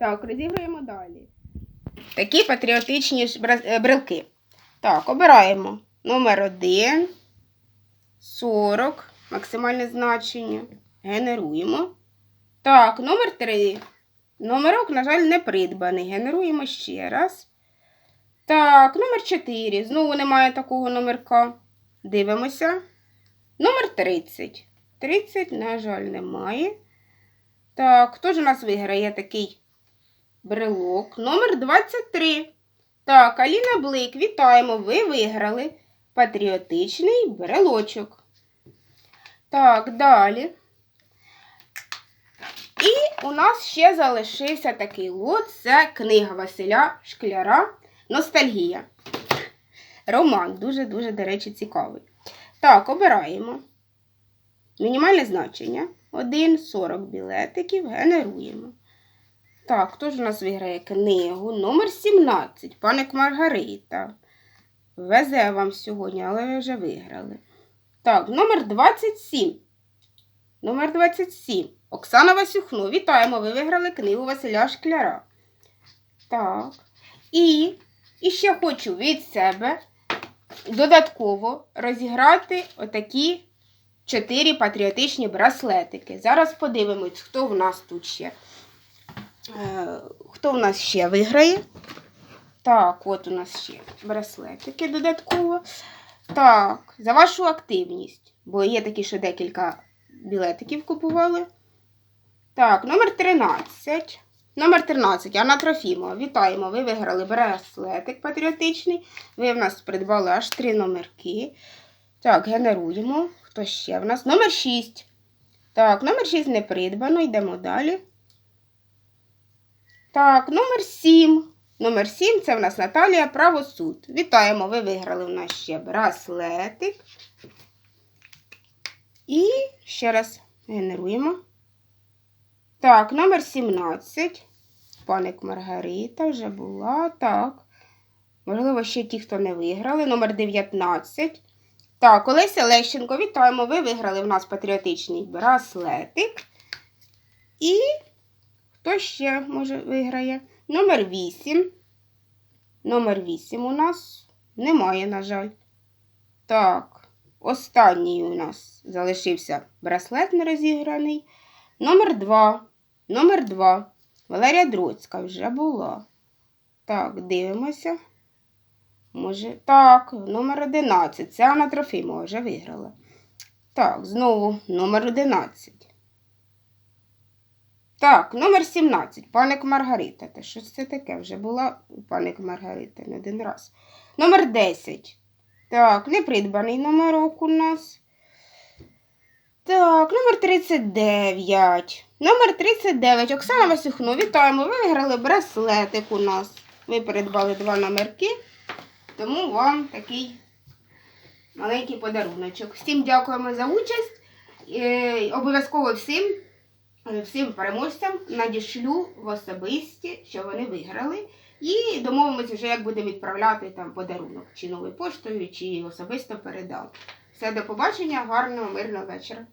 Так, розіграємо далі. Такі патріотичні е, брелки. Так, обираємо номер 1, 40, максимальне значення. Генеруємо. Так, номер 3. Номерок, на жаль, не придбаний. Генеруємо ще раз. Так, номер 4. Знову немає такого номерка. Дивимося. Номер 30. 30, на жаль, немає. Так, хто ж у нас виграє такий брелок? Номер 23. Так, Аліна Блик, вітаємо. Ви виграли патріотичний брелочок. Так, далі. І у нас ще залишився такий лот. Це книга Василя Шкляра Ностальгія. Роман дуже-дуже, до речі, цікавий. Так, обираємо. Мінімальне значення. 1,40 білетиків генеруємо. Так, хто ж у нас виграє книгу? Номер 17. Паник Маргарита. Везе вам сьогодні, але ви вже виграли. Так, номер 27. Номер 27. Оксана Васюхно. Вітаємо! Ви виграли книгу Василя Шкляра. Так. І, і ще хочу від себе додатково розіграти отакі чотири патріотичні браслетики. Зараз подивимось, хто в нас тут ще. Е, хто в нас ще виграє? Так, от у нас ще браслетики додатково. Так, за вашу активність. Бо є такі, що декілька білетиків купували. Так, номер 13. Номер 13. Анна Трофімова. Вітаємо. Ви виграли браслетик патріотичний. Ви в нас придбали аж три номерки. Так, генеруємо. Хто ще в нас? Номер 6. Так, номер 6 не придбано. Йдемо далі. Так, номер 7. Номер 7 це в нас Наталія Правосуд. Вітаємо, ви виграли в нас ще браслетик. І ще раз генеруємо. Так, номер 17. Паник Маргарита вже була. Так. Можливо, ще ті, хто не виграли. Номер 19. Так, Олеся Лещенко, вітаємо. Ви виграли в нас патріотичний браслетик. І хто ще може виграє? Номер 8. Номер 8 у нас немає, на жаль. Так, останній у нас залишився браслет нерозіграний. Номер 2. Номер 2. Валерія Дроцька вже була. Так, дивимося. Може, так, номер 11. Це Анна Трофімова вже виграла. Так, знову номер 11. Так, номер 17. Паник Маргарита. Та що це таке? Вже була паник Маргарита не один раз. Номер 10. Так, не придбаний номерок у нас. Так, номер 39. Номер 39. Оксана Васюхно, вітаємо. Ви виграли браслетик у нас. Ви придбали два номерки. Тому вам такий маленький подаруночок. Всім дякуємо за участь. Е, Обов'язково всім, всім переможцям надішлю в особисті, що вони виграли. І домовимося вже, як будемо відправляти там подарунок, чи новою поштою, чи особисто передам. Все, до побачення, гарного, мирного вечора.